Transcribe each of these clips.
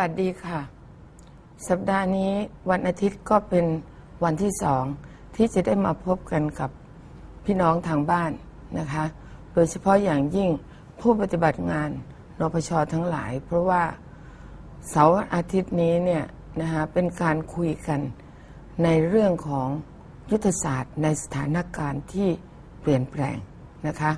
วัสดีค่ะ สัปดาห์นี้วันอาทิตย์ก็เป็นวันที่สองที่จะได้มาพบกันกับพี่น้องทางบ้านนะคะ โดยเฉพาะอย่างยิ่งผู้ปฏิบัติงานนปชทั้งหลาย เพราะว่าเสาร์อาทิตย์นี้เนี่ยนะคะเป็นการคุยกันในเรื่องของยุทธศาสตร์ในสถานการณ์ที่เปลี่ยนแปลงนะคะ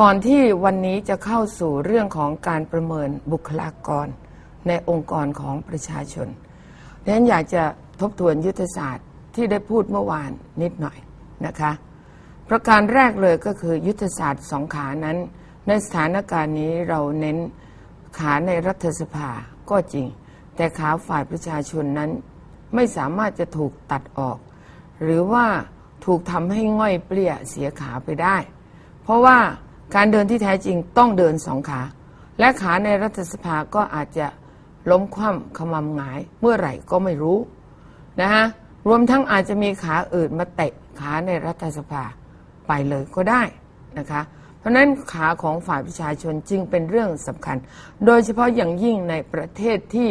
ก่อนที่วันนี้จะเข้าสู่เรื่องของการประเมินบุคลากร ในองค์กรของประชาชนดังนั้นอยากจะทบทวนยุทธศาสตร์ที่ได้พูดเมื่อวานนิดหน่อยนะคะประการแรกเลยก็คือยุทธศาสตร์สองขานั้น ในสถานการณ์นี้เราเน้นขาในรัฐสภาก็จริง แต่ขาฝ่ายประชาชนนั้น ไม่สามารถจะถูกตัดออก หรือว่าถูกทำให้ง่อยเปลี่ยเสียขาไปได้ เพราะว่า การเดินที่แท้จริงต้องเดินสองขา และขาในรัฐสภาก็อาจจะล้มคว่ำขมำหงายเมื่อไหร่ก็ไม่รู้นะฮะรวมทั้งอาจจะมีขาอื่นมาเตะขาในรัฐสภาไปเลยก็ได้นะคะ เพราะฉะนั้นขาของฝ่ายประชาชนจึงเป็นเรื่องสำคัญ โดยเฉพาะอย่างยิ่งในประเทศที่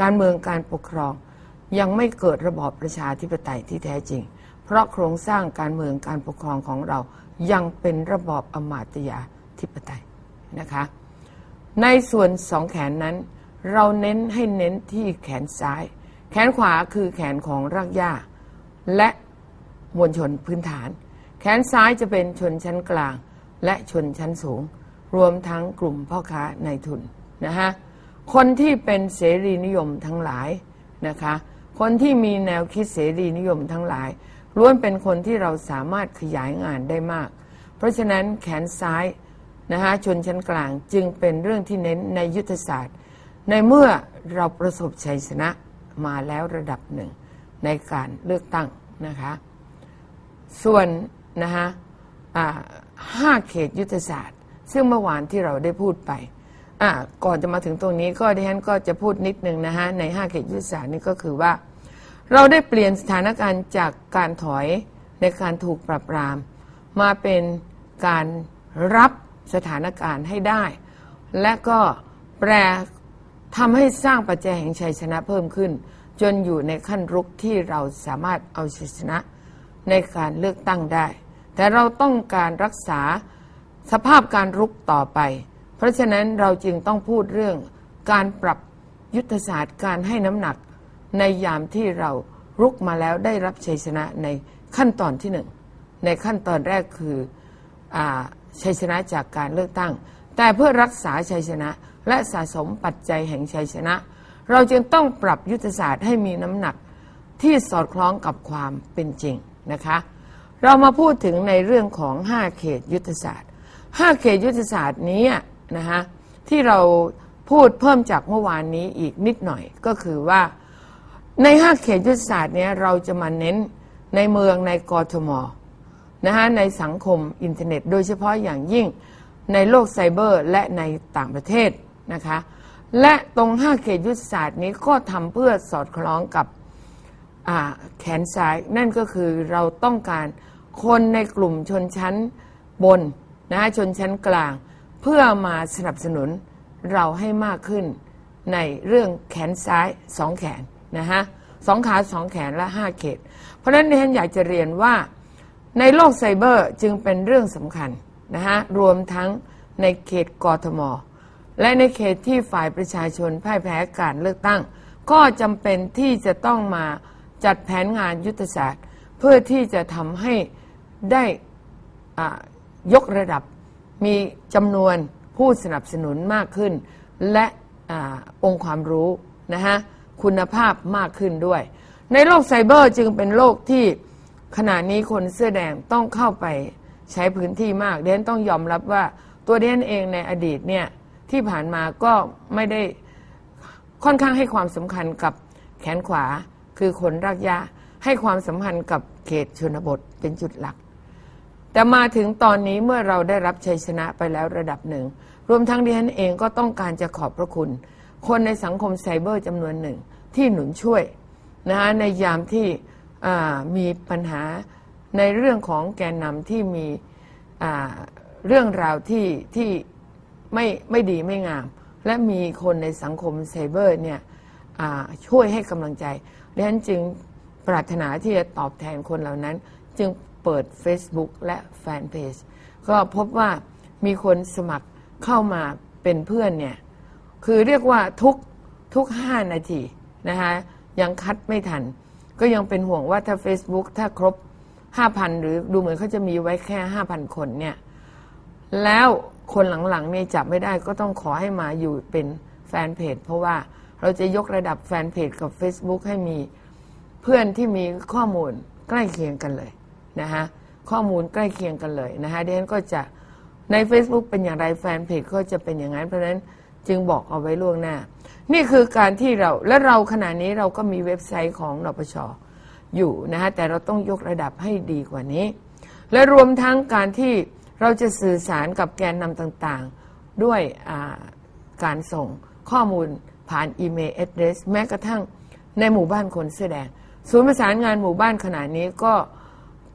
การเมืองการปกครอง ยังไม่เกิดระบอบประชาธิปไตยที่แท้จริง เพราะโครงสร้างการเมืองการปกครองของเรา ยังเป็นระบอบอมาตยาธิปไตยนะคะ ในส่วนสองแขนนั้น เราเน้นให้เน้นที่แขนซ้าย แขนขวาคือแขนของรากหญ้า และมวลชนพื้นฐาน แขนซ้ายจะเป็นชนชั้นกลาง และชนชั้นสูง รวมทั้งกลุ่มพ่อค้าในทุนนะฮะคนที่เป็นเสรีนิยมทั้งหลายนะคะ คนที่มีแนวคิดเสรีนิยมทั้งหลาย ล้วนเป็นคนที่เราสามารถขยายงานได้มาก เพราะฉะนั้นแขนซ้ายนะคะชนชั้นกลางจึงเป็นเรื่องที่เน้นในยุทธศาสตร์ ในเมื่อเราประสบชัยชนะมาแล้วระดับหนึ่งในการเลือกตั้งนะคะส่วนนะคะห้าเขตยุทธศาสตร์ ซึ่งเมื่อวานที่เราได้พูดไปก่อนจะมาถึงตรงนี้ก็ดิฉันก็จะพูดนิดนึงนะคะในห้าเขตยุทธศาสตร์นี่ก็คือว่า เราได้เปลี่ยนสถานการณ์จากการถอยในการถูกปราบปราม มาเป็นการรับสถานการณ์ให้ได้ และก็แปรทำให้สร้างปัจจัยแห่งชัยชนะเพิ่มขึ้น จนอยู่ในขั้นรุกที่เราสามารถเอาชัยชนะในการเลือกตั้งได้ แต่เราต้องการรักษาสภาพการรุกต่อไป เพราะฉะนั้นเราจึงต้องพูดเรื่องการปรับยุทธศาสตร์การให้น้ำหนัก ในยามที่เรารุกมาแล้วได้รับชัยชนะในขั้นตอนที่หนึ่งในขั้นตอนแรกคืออชัยชนะจากการเลือกตั้ง แต่เพื่อรักษาชัยชนะและสะสมปัจจัยแห่งชัยชนะ เราจึงต้องปรับยุทธศาสตร์ให้มีน้ำหนักที่สอดคล้องกับความเป็นจริงนะคะ เรามาพูดถึงในเรื่องของ 5 เขตยุทธศาสตร์ 5 เขตยุทธศาสตร์นี้นะคะที่เราพูดเพิ่มจากเมื่อวานนี้อีกนิดหน่อยก็คือว่า ในห้าเขตยุทธศาสตร์เนี้ยเราจะมาเน้นในเมืองในกรทมนะฮะในสังคมอินเทอร์เน็ต โดยเฉพาะอย่างยิ่งในโลกไซเบอร์และในต่างประเทศนะคะและตรง5เขตยุทธศาสตร์นี้ก็ทำเพื่อสอดคล้องกับแขนซ้าย นั่นก็คือเราต้องการคนในกลุ่มชนชั้นบนนะฮะชนชั้นกลาง เพื่อมาสนับสนุนเราให้มากขึ้นในเรื่องแขนซ้ายสองแขน นะฮะสองขาสองแขนและห้าเขต เพราะฉะนั้นดิฉันอยากจะเรียนว่าในโลกไซเบอร์จึงเป็นเรื่องสำคัญนะฮะรวมทั้งในเขตกรทม และในเขตที่ฝ่ายประชาชนพ่ายแพ้การเลือกตั้ง ก็จำเป็นที่จะต้องมาจัดแผนงานยุทธศาสตร์ เพื่อที่จะทำให้ได้ยกระดับมีจำนวนผู้สนับสนุนมากขึ้น และอองค์ความรู้นะฮะ คุณภาพมากขึ้นด้วย ในโลกไซเบอร์จึงเป็นโลกที่ขณะนี้คนเสื้อแดงต้องเข้าไปใช้พื้นที่มากเดนต้องยอมรับว่าตัวเดนเองในอดีตเนี่ยที่ผ่านมาก็ไม่ได้ค่อนข้างให้ความสำคัญกับแขนขวาคือคนรักยาให้ความสำคัญกับเขตชนบทเป็นจุดหลัก แต่มาถึงตอนนี้เมื่อเราได้รับชัยชนะไปแล้วระดับหนึ่ง รวมทั้งดิฉันเองก็ต้องการจะขอบพระคุณ คนในสังคมไซเบอร์จำนวนหนึ่ง ที่หนุนช่วยนะฮะในยามที่มีปัญหาในเรื่องของแกนนำที่มีเรื่องราวที่ที่ไม่ไม่ดีไม่งาม และมีคนในสังคมไซเบอร์เนี่ยช่วยให้กำลังใจดังนั้นจึงปรารถนาที่จะตอบแทนคนเหล่านั้น จึงเปิด Facebook และแฟนเพจก็พบว่ามีคนสมัครเข้ามาเป็นเพื่อนเนี่ย คือเรียกว่าทุกทุก 5 นาที นะคะยังคัดไม่ทัน ก็ยังเป็นห่วงว่าถ้า Facebook ถ้าครบ 5,000 หรือดูเหมือนเขาจะมีไว้แค่ 5,000 คนเนี่ยแล้วคนหลังๆเนี่ยจับไม่ได้ก็ต้องขอให้มาอยู่เป็นแฟนเพจ เพราะว่าเราจะยกระดับแฟนเพจกับ Facebook ให้มีเพื่อนที่มีข้อมูลใกล้เคียงกันเลยนะฮะข้อมูลใกล้เคียงกันเลยนะฮะดิฉันก็จะใน Facebook เป็นอย่างไรแฟนเพจก็จะเป็นอย่างนั้นเพราะฉะนั้น จึงบอกเอาไว้ล่วงหน้า นี่คือการที่เราและเราขณะนี้เราก็มีเว็บไซต์ของนปชอยู่นะฮะแต่เราต้องยกระดับให้ดีกว่านี้ และรวมทั้งการที่เราจะสื่อสารกับแกนนำต่างๆ ด้วยการส่งข้อมูลผ่านอีเมล address แม้กระทั่งในหมู่บ้านคนเสื้อแดงศูนย์ประสานงานหมู่บ้านขณะนี้ก็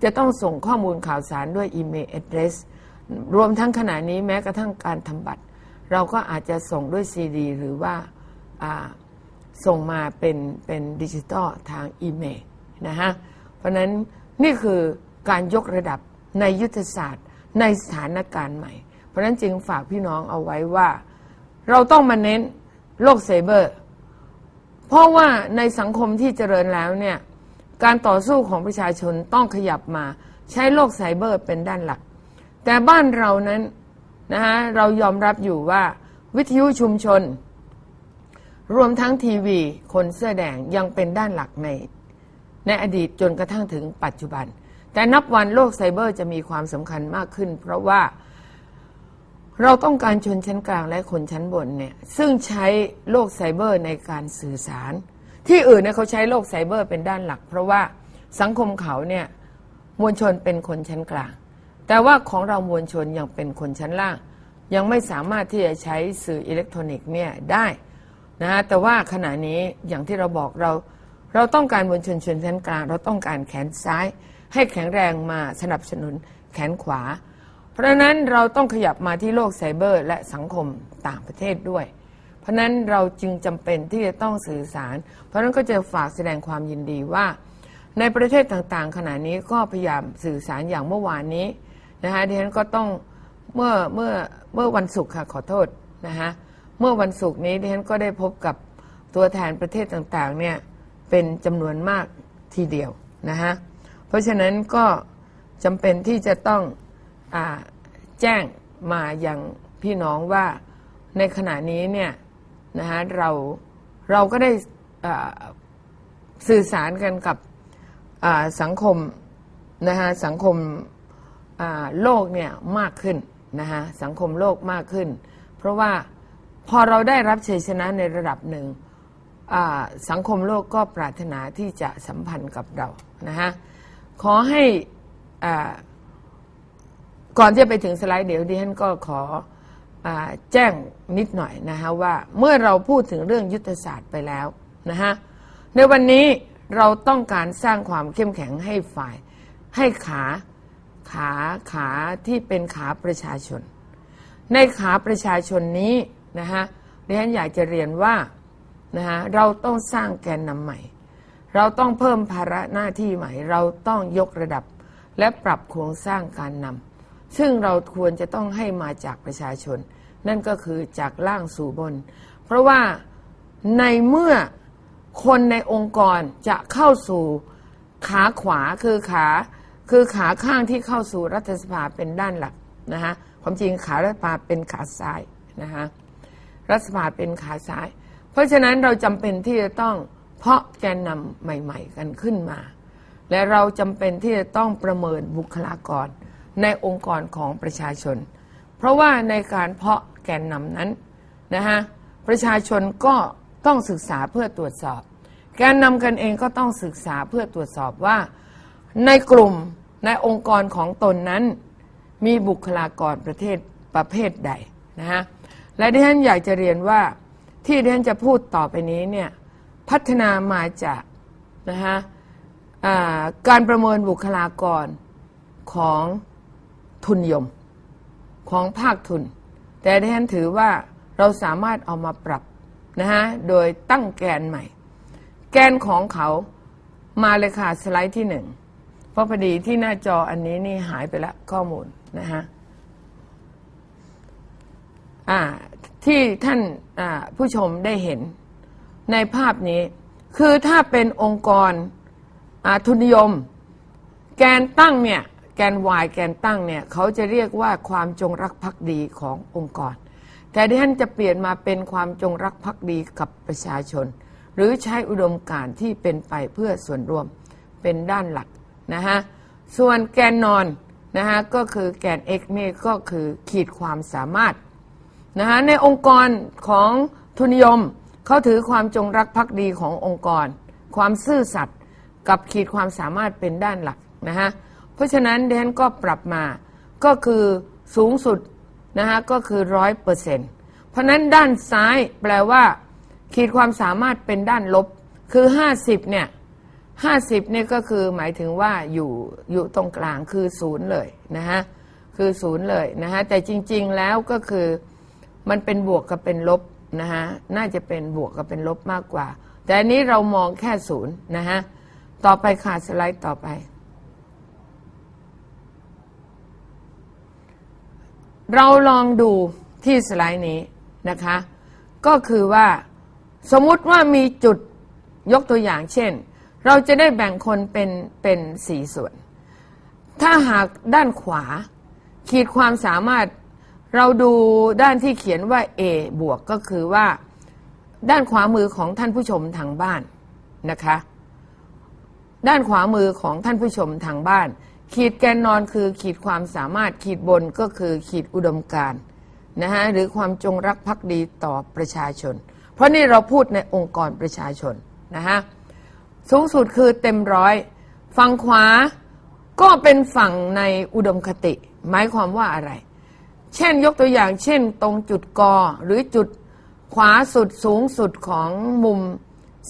จะต้องส่งข้อมูลข่าวสารด้วยอีเมล address รวมทั้งขณะนี้แม้กระทั่งการทำบัตร เราก็อาจจะส่งด้วยซีดี หรือว่าส่งมาเป็นเป็นดิจิตอลทางอีเมลนะฮะเพราะนั้นนี่คือการยกระดับในยุทธศาสตร์ในสถานการณ์ใหม่ เพราะฉะนั้นจึงฝากพี่น้องเอาไว้ว่า เราต้องมาเน้นโลกไซเบอร์ เพราะว่าในสังคมที่เจริญแล้วเนี่ยการต่อสู้ของประชาชนต้องขยับมา ใช้โลกไซเบอร์เป็นด้านหลัก แต่บ้านเรานั้น นะฮะเรายอมรับอยู่ว่าวิทยุชุมชน รวมทั้งทีวี คนเสื้อแดงยังเป็นด้านหลักใน ในอดีตจนกระทั่งถึงปัจจุบัน แต่นับวันโลกไซเบอร์จะมีความสำคัญมากขึ้น เพราะว่าเราต้องการชนชั้นกลางและคนชั้นบนเนี่ยซึ่งใช้โลกไซเบอร์ในการสื่อสาร ที่อื่นเนี่ยเขาใช้โลกไซเบอร์เป็นด้านหลัก เพราะว่าสังคมเขาเนี่ยมวลชนเป็นคนชั้นกลาง แต่ว่าของเรามวลชนยังเป็นคนชั้นล่าง ยังไม่สามารถที่จะใช้สื่ออิเล็กทรอนิกส์เนี่ยได้นะฮะแต่ว่าขณะนี้อย่างที่เราบอกเรา เราต้องการมวลชนชนชั้นกลาง เราต้องการแขนซ้าย ให้แข็งแรงมาสนับสนุนแขนขวา เพราะนั้นเราต้องขยับมาที่โลกไซเบอร์ และสังคมต่างประเทศด้วย เพราะนั้นเราจึงจำเป็นที่จะต้องสื่อสาร เพราะนั้นก็จะฝากแสดงความยินดีว่า ในประเทศต่างๆ ขณะนี้ก็พยายามสื่อสารอย่างเมื่อวานนี้ นะคะดิฉันก็ต้องเมื่อเมื่อเมื่อวันศุกร์ค่ะขอโทษนะคะเมื่อวันศุกร์นี้ดิฉันก็ได้พบกับตัวแทนประเทศต่างๆเนี่ยเป็นจำนวนมากทีเดียวนะฮะเพราะฉะนั้นก็จำเป็นที่จะต้องอแจ้งมาอย่างพี่น้องว่าในขณะนี้เนี่ยนะฮะเราเราก็ได้สื่อสารกันกับสังคมนะฮะสังคม โลกเนี่ยมากขึ้นนะฮะสังคมโลกมากขึ้น เพราะว่าพอเราได้รับชัยชนะในระดับหนึ่งสังคมโลกก็ปรารถนาที่จะสัมพันธ์กับเรานะฮะขอให้อ่าก่อนที่จะไปถึงสไลด์เดี๋ยวดิฉันก็ขออแจ้งนิดหน่อยนะฮะว่าเมื่อเราพูดถึงเรื่องยุทธศาสตร์ไปแล้วนะฮะในวันนี้เราต้องการสร้างความเข้มแข็งให้ฝ่ายให้ขา ขาขาที่เป็นขาประชาชน ในขาประชาชนนี้นะฮะดิฉันอยากจะเรียนว่านะฮะเราต้องสร้างแกนนำใหม่ เราต้องเพิ่มภาระหน้าที่ใหม่ เราต้องยกระดับและปรับโครงสร้างการนำซึ่งเราควรจะต้องให้มาจากประชาชน นั่นก็คือจากล่างสู่บน เพราะว่าในเมื่อคนในองค์กรจะเข้าสู่ขาขวาคือขา คือขาข้างที่เข้าสู่รัฐสภาเป็นด้านหลักนะฮะความจริงขารัฐสภาเป็นขาซ้ายนะฮะรัฐสภาเป็นขาซ้าย เพราะฉะนั้นเราจำเป็นที่จะต้องเพาะแกนนำใหม่ ๆ กันขึ้นมา และเราจำเป็นที่จะต้องประเมินบุคลากรในองค์กรของประชาชน เพราะว่าในการเพาะแกนนำนั้นนะฮะประชาชนก็ต้องศึกษาเพื่อตรวจสอบ แกนนำกันเองก็ต้องศึกษาเพื่อตรวจสอบว่าในกลุ่ม ในองค์กรของตนนั้น มีบุคลากรประเทศประเภทใดนะฮะและที่ฉันอยากจะเรียนว่าที่ที่ฉันจะพูดต่อไปนี้เนี่ยพัฒนามาจากนะฮะการประเมินบุคลากรของทุนนิยมของภาคทุน แต่ที่ฉันถือว่าเราสามารถเอามาปรับนะฮะโดยตั้งแกนใหม่ แกนของเขามาเลยค่ะสไลด์ที่หนึ่ง เพราะพอดีที่หน้าจออันนี้นี่หายไปแล้วข้อมูลนะฮะที่ท่านผู้ชมได้เห็นในภาพนี้ คือถ้าเป็นองค์กรทุนนิยม แกนตั้งเนี่ยแกน Y แกนตั้งเนี่ยเขาจะเรียกว่าความจงรักภักดีขององค์กร แต่ที่ท่านจะเปลี่ยนมาเป็นความจงรักภักดีกับประชาชน หรือใช้อุดมการณ์ที่เป็นไปเพื่อส่วนรวมเป็นด้านหลัก นะฮะส่วนแกนนอนนะฮะก็คือแกน X นี่ก็คือขีดความสามารถนะฮะในองค์กรของทุนนิยมเขาถือความจงรักภักดีขององค์กร ความซื่อสัตย์กับขีดความสามารถเป็นด้านหลักนะฮะเพราะฉะนั้นเดนก็ปรับมาก็คือสูงสุดนะฮะก็คือร้อยเปอร์เซ็นต์เพราะฉะนั้นด้านซ้ายแปลว่า ขีดความสามารถเป็นด้านลบคือ 50เนี่ย 50เนี่ยก็คือหมายถึงว่าอยู่อยู่ตรงกลางคือศูนย์เลยนะฮะคือศูนย์เลยนะฮะแต่จริง ๆแล้วก็คือมันเป็นบวกกับเป็นลบนะฮะน่าจะเป็นบวกกับเป็นลบมากกว่า แต่อันนี้เรามองแค่ศูนย์นะฮะต่อไปค่ะสไลด์ต่อไป เราลองดูที่สไลด์นี้นะคะ ก็คือว่าสมมุติว่ามีจุดยกตัวอย่างเช่น เราจะได้แบ่งคนเป็นเป็นสี่ส่วน ถ้าหากด้านขวา ขีดความสามารถเราดูด้านที่เขียนว่า A บวกก็คือว่า ด้านขวามือของท่านผู้ชมทางบ้านนะคะ ด้านขวามือของท่านผู้ชมทางบ้าน ขีดแกนนอนคือขีดความสามารถขีดบนก็คือขีดอุดมการณ์นะฮะหรือความจงรักภักดีต่อประชาชน เพราะนี่เราพูดในองค์กรประชาชนนะฮะ สูงสุดคือเต็มร้อย ฝั่งขวาก็เป็นฝั่งในอุดมคติ หมายความว่าอะไร เช่นยกตัวอย่าง เช่น ตรงจุดกอหรือจุดขวาสุดสูงสุดของมุม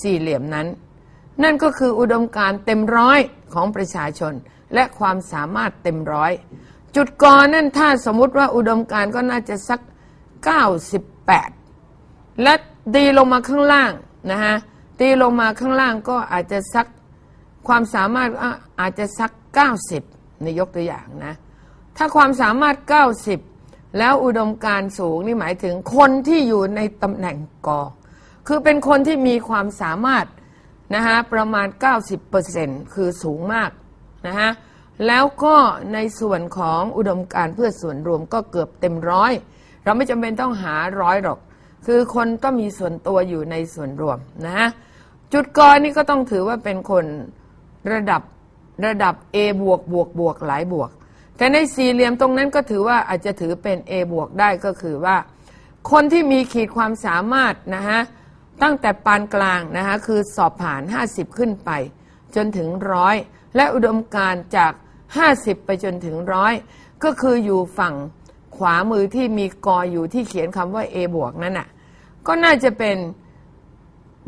สี่เหลี่ยมนั้น นั่นก็คืออุดมการเต็มร้อยของประชาชน และความสามารถเต็มร้อย จุดกอนั่นถ้าสมมติว่าอุดมการก็น่าจะสัก 98 และตีลงมาข้างล่างนะฮะ ตีลงมาข้างล่างก็อาจจะสักความสามารถอาจจะสัก 90 ในยกตัวอย่างนะ ถ้าความสามารถ 90 แล้วอุดมการสูงนี่หมายถึงคนที่อยู่ในตำแหน่งกอคือเป็นคนที่มีความสามารถนะฮะประมาณ 90%คือสูงมากนะฮะแล้วก็ในส่วนของอุดมการเพื่อส่วนรวมก็เกือบเต็มร้อย เราไม่จำเป็นต้องหาร้อยหรอก คือคนต้องมีส่วนตัวอยู่ในส่วนรวมนะฮะ จุดกอนี่ก็ต้องถือว่าเป็นคนระดับระดับ A บวกบวกบวกหลายบวก แต่ในสี่เหลี่ยมตรงนั้นก็ถือว่าอาจจะถือเป็น A บวกได้ก็คือว่า คนที่มีขีดความสามารถนะฮะตั้งแต่ปานกลางนะฮะคือสอบผ่าน 50 ขึ้นไป จนถึงร้อยและอุดมการจาก 50 ไปจนถึงร้อยก็คืออยู่ฝั่งขวามือที่มีกออยู่ที่เขียนคำว่า A บวกนั่นน่ะก็น่าจะเป็น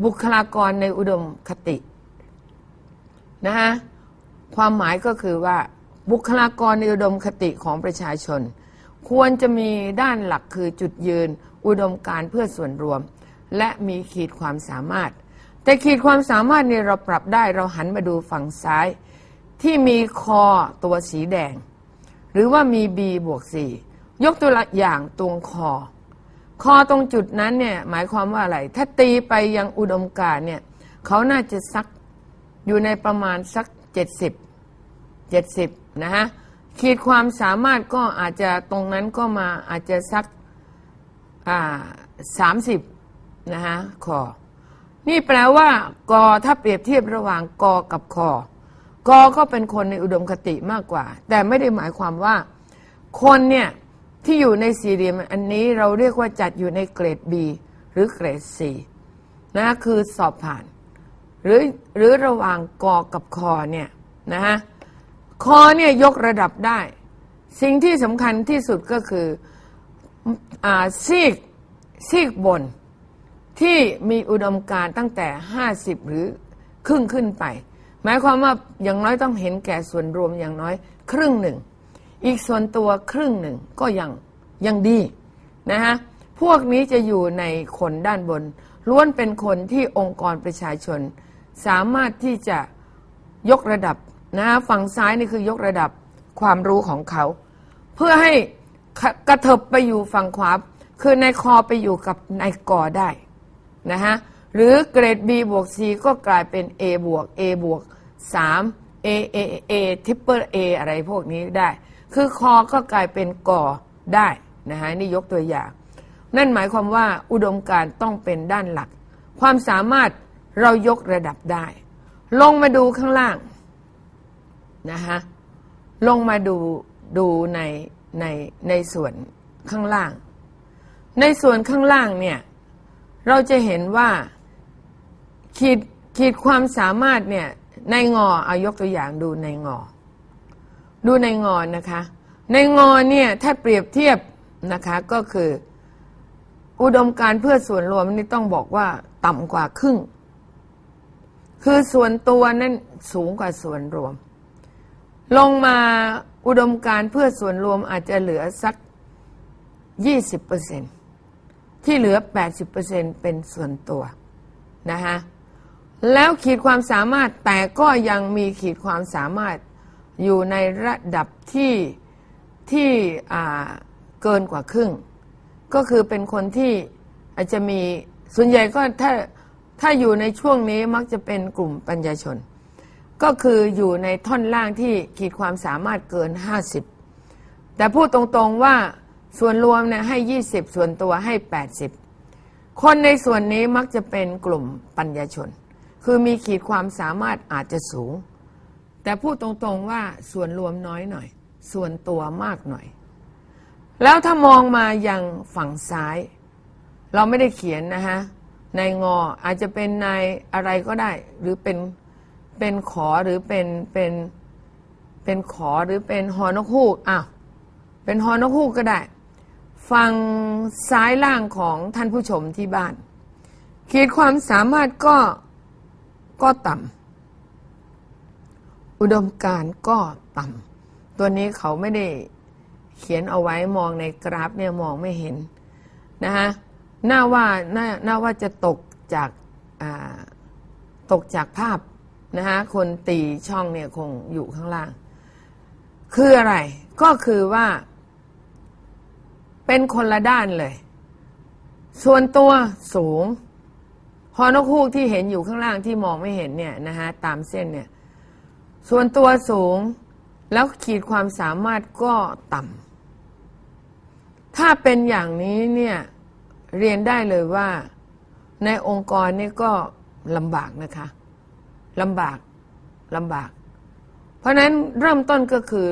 บุคลากรในอุดมคตินะฮะความหมายก็คือว่าบุคลากรในอุดมคติของประชาชน ควรจะมีด้านหลักคือจุดยืน อุดมการเพื่อส่วนรวม และมีขีดความสามารถ แต่ขีดความสามารถนี่เราปรับได้เราหันมาดูฝั่งซ้าย ที่มีคอตัวสีแดง หรือว่ามี b บวก4ยกตัวอย่างตรงคอ คอตรงจุดนั้นเนี่ยหมายความว่าอะไร ถ้าตีไปยังอุดมการเนี่ยเขาน่าจะสักอยู่ในประมาณสัก70 70นะฮะขีดความสามารถก็อาจจะตรงนั้นก็มาอาจจะสักอ่าสามสิบนะฮะคอ นี่แปลว่ากอถ้าเปรียบเทียบระหว่างกอกับคอกอก็เป็นคนในอุดมคติมากกว่า แต่ไม่ได้หมายความว่า คนเนี่ย ที่อยู่ในสี่เหลี่ยมอันนี้เราเรียกว่าจัดอยู่ในเกรด B หรือเกรด C นะคือสอบผ่าน หรือหรือระหว่างกอกับคอเนี่ยนะฮะคอเนี่ยยกระดับได้ สิ่งที่สำคัญที่สุดก็คืออ่าซีกซีกบน ที่มีอุดมการตั้งแต่ 50 หรือครึ่งขึ้นไป หมายความว่าอย่างน้อยต้องเห็นแก่ส่วนรวมอย่างน้อยครึ่งหนึ่ง อีกส่วนตัวครึ่งหนึ่งก็ยังยังดีนะฮะพวกนี้จะอยู่ในคนด้านบน ล้วนเป็นคนที่องค์กรประชาชน สามารถที่จะยกระดับนะฮะฝั่งซ้ายนี่คือยกระดับความรู้ของเขา เพื่อให้กระเถิบไปอยู่ฝั่งขวาคือในคอไปอยู่กับในกอได้นะฮะหรือเกรด B บวก C ก็กลายเป็น A บวก A บวก3 A A A triple A อะไรพวกนี้ได้ คือคอก็กลายเป็นกอได้นะฮะนี่ยกตัวอย่าง นั่นหมายความว่าอุดมการต้องเป็นด้านหลัก ความสามารถเรายกระดับได้ ลงมาดูข้างล่างนะฮะลงมาดูดูในในในส่วนข้างล่าง ในส่วนข้างล่างเนี่ยเราจะเห็นว่าขีดขีดความสามารถเนี่ยในงอเอายกตัวอย่างดูในงอ ดูในงอนนะคะ ในงอนเนี่ยถ้าเปรียบเทียบนะคะก็คือ อุดมการเพื่อส่วนรวมนี่ต้องบอกว่าต่ำกว่าครึ่ง คือส่วนตัวนั้นสูงกว่าส่วนรวม ลงมาอุดมการเพื่อส่วนรวมอาจจะเหลือสัก 20%ที่เหลือ 80%เป็นส่วนตัวนะฮะแล้วขีดความสามารถแต่ก็ยังมีขีดความสามารถ อยู่ในระดับที่ที่เกินกว่าครึ่ง ก็คือเป็นคนที่อาจจะมีส่วนใหญ่ก็ถ้าถ้าอยู่ในช่วงนี้มักจะเป็นกลุ่มปัญญาชน ก็คืออยู่ในท่อนล่างที่ขีดความสามารถเกิน 50 แต่พูดตรงๆว่าส่วนรวมเนี่ยให้ 20 ส่วนตัวให้ 80 คนในส่วนนี้มักจะเป็นกลุ่มปัญญาชน คือมีขีดความสามารถอาจจะสูง แต่พูดตรงๆว่าส่วนรวมน้อยหน่อย ส่วนตัวมากหน่อย แล้วถ้ามองมายังฝั่งซ้าย เราไม่ได้เขียนนะฮะในงออาจจะเป็นในอะไรก็ได้ หรือเป็นเป็นขอหรือเป็นเป็นเป็นขอหรือเป็นหอนกฮูกอ้าวเป็นหอนกฮูกก็ได้ ฝั่งซ้ายล่างของท่านผู้ชมที่บ้านขีดความสามารถก็ก็ต่ำ อุดมการก็ต่ำตัวนี้เขาไม่ได้เขียนเอาไว้มองในกราฟเนี่ยมองไม่เห็นนะฮะน่าว่าน่าน่าว่าจะตกจากาตกจากภาพนะฮะคนตีช่องเนี่ยคงอยู่ข้างล่าง คืออะไรก็คือว่า เป็นคนละด้านเลย ส่วนตัวสูงฮอนกฮูกที่เห็นอยู่ข้างล่างที่มองไม่เห็นเนี่ยนะฮะตามเส้นเนี่ย ส่วนตัวสูงแล้วขีดความสามารถก็ต่ำ ถ้าเป็นอย่างนี้เนี่ยเรียนได้เลยว่าในองค์กรนี่ก็ลำบากนะคะลำบากลำบาก เพราะฉะนั้นเริ่มต้นก็คือ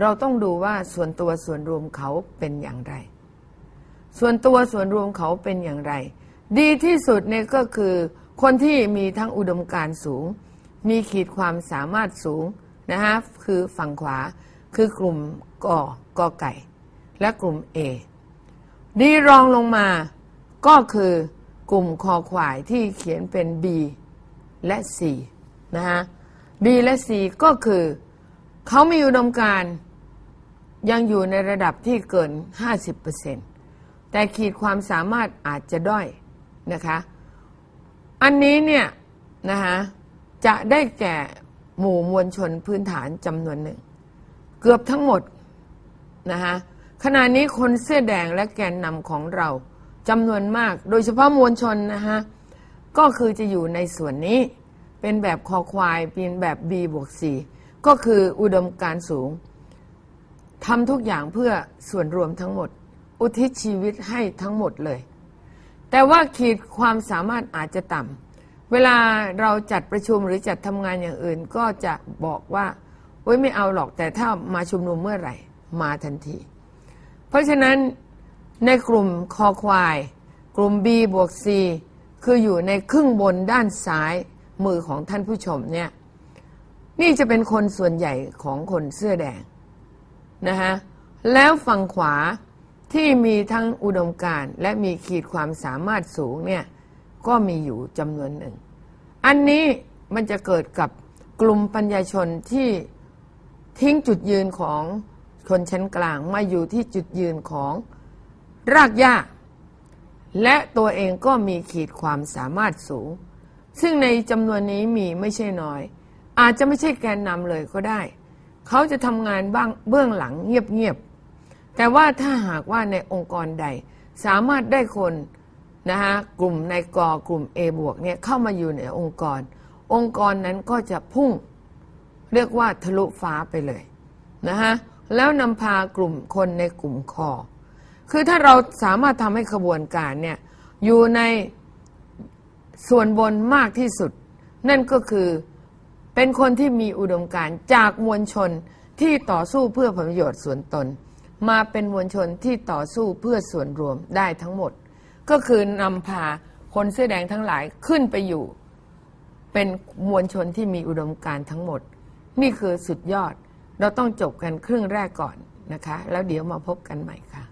เราต้องดูว่าส่วนตัวส่วนรวมเขาเป็นอย่างไร ส่วนตัวส่วนรวมเขาเป็นอย่างไร ดีที่สุดเนี่ยก็คือคนที่มีทั้งอุดมการณ์สูง มีขีดความสามารถสูงนะฮะคือฝั่งขวาคือกลุ่มกอกอไก่ และกลุ่ม A ดีรองลงมาก็คือกลุ่มคอควายที่เขียนเป็น B และ C นะฮะ B และ C ก็คือ เขามีอุดมการยังอยู่ในระดับที่เกิน 50%แต่ขีดความสามารถอาจจะด้อยนะคะ อันนี้เนี่ยนะคะ จะได้แก่หมู่มวลชนพื้นฐานจำนวนหนึ่ง เกือบทั้งหมดนะคะขณะนี้คนเสื้อแดงและแกนนำของเราจำนวนมาก โดยเฉพาะมวลชนนะคะก็คือจะอยู่ในส่วนนี้ เป็นแบบคอควายเป็นแบบ B บวก C ก็คืออุดมการสูงทำทุกอย่างเพื่อส่วนรวมทั้งหมด อุทิศชีวิตให้ทั้งหมดเลย แต่ว่าขีดความสามารถอาจจะต่ำ เวลาเราจัดประชุมหรือจัดทำงานอย่างอื่น ก็จะบอกว่าโอ้ยไม่เอาหรอกแต่ถ้ามาชุมนุมเมื่อไหร่ มาทันที เพราะฉะนั้นในกลุ่มคอควาย กลุ่ม B บวก C คืออยู่ในครึ่งบนด้านซ้ายมือของท่านผู้ชมเนี่ยนี่จะเป็นคนส่วนใหญ่ของคนเสื้อแดงนะฮะแล้วฝั่งขวาที่มีทั้งอุดมการณ์และมีขีดความสามารถสูงเนี่ยก็มีอยู่จำนวนหนึ่ง อันนี้มันจะเกิดกับกลุ่มปัญญาชนที่ทิ้งจุดยืนของคนชั้นกลางมาอยู่ที่จุดยืนของรากหญ้า และตัวเองก็มีขีดความสามารถสูง ซึ่งในจำนวนนี้มีไม่ใช่น้อย อาจจะไม่ใช่แกนนำเลยก็ได้ เขาจะทำงานบ้างเบื้องหลังเงียบๆแต่ว่าถ้าหากว่าในองค์กรใดสามารถได้คน นะฮะกลุ่มในกอกลุ่ม A บวกเนี่ยเข้ามาอยู่ในองค์กร องค์กรนั้นก็จะพุ่ง เรียกว่าทะลุฟ้าไปเลยนะฮะแล้วนำพากลุ่มคนในกลุ่มคอ คือถ้าเราสามารถทำให้ขบวนการเนี่ยอยู่ในส่วนบนมากที่สุด นั่นก็คือเป็นคนที่มีอุดมการจากมวลชนที่ต่อสู้เพื่อผลประโยชน์ส่วนตน มาเป็นมวลชนที่ต่อสู้เพื่อส่วนรวมได้ทั้งหมด ก็คือนำพาคนเสื้อแดงทั้งหลายขึ้นไปอยู่ เป็นมวลชนที่มีอุดมการทั้งหมด นี่คือสุดยอด เราต้องจบกันครึ่งแรกก่อนนะคะ แล้วเดี๋ยวมาพบกันใหม่ค่ะ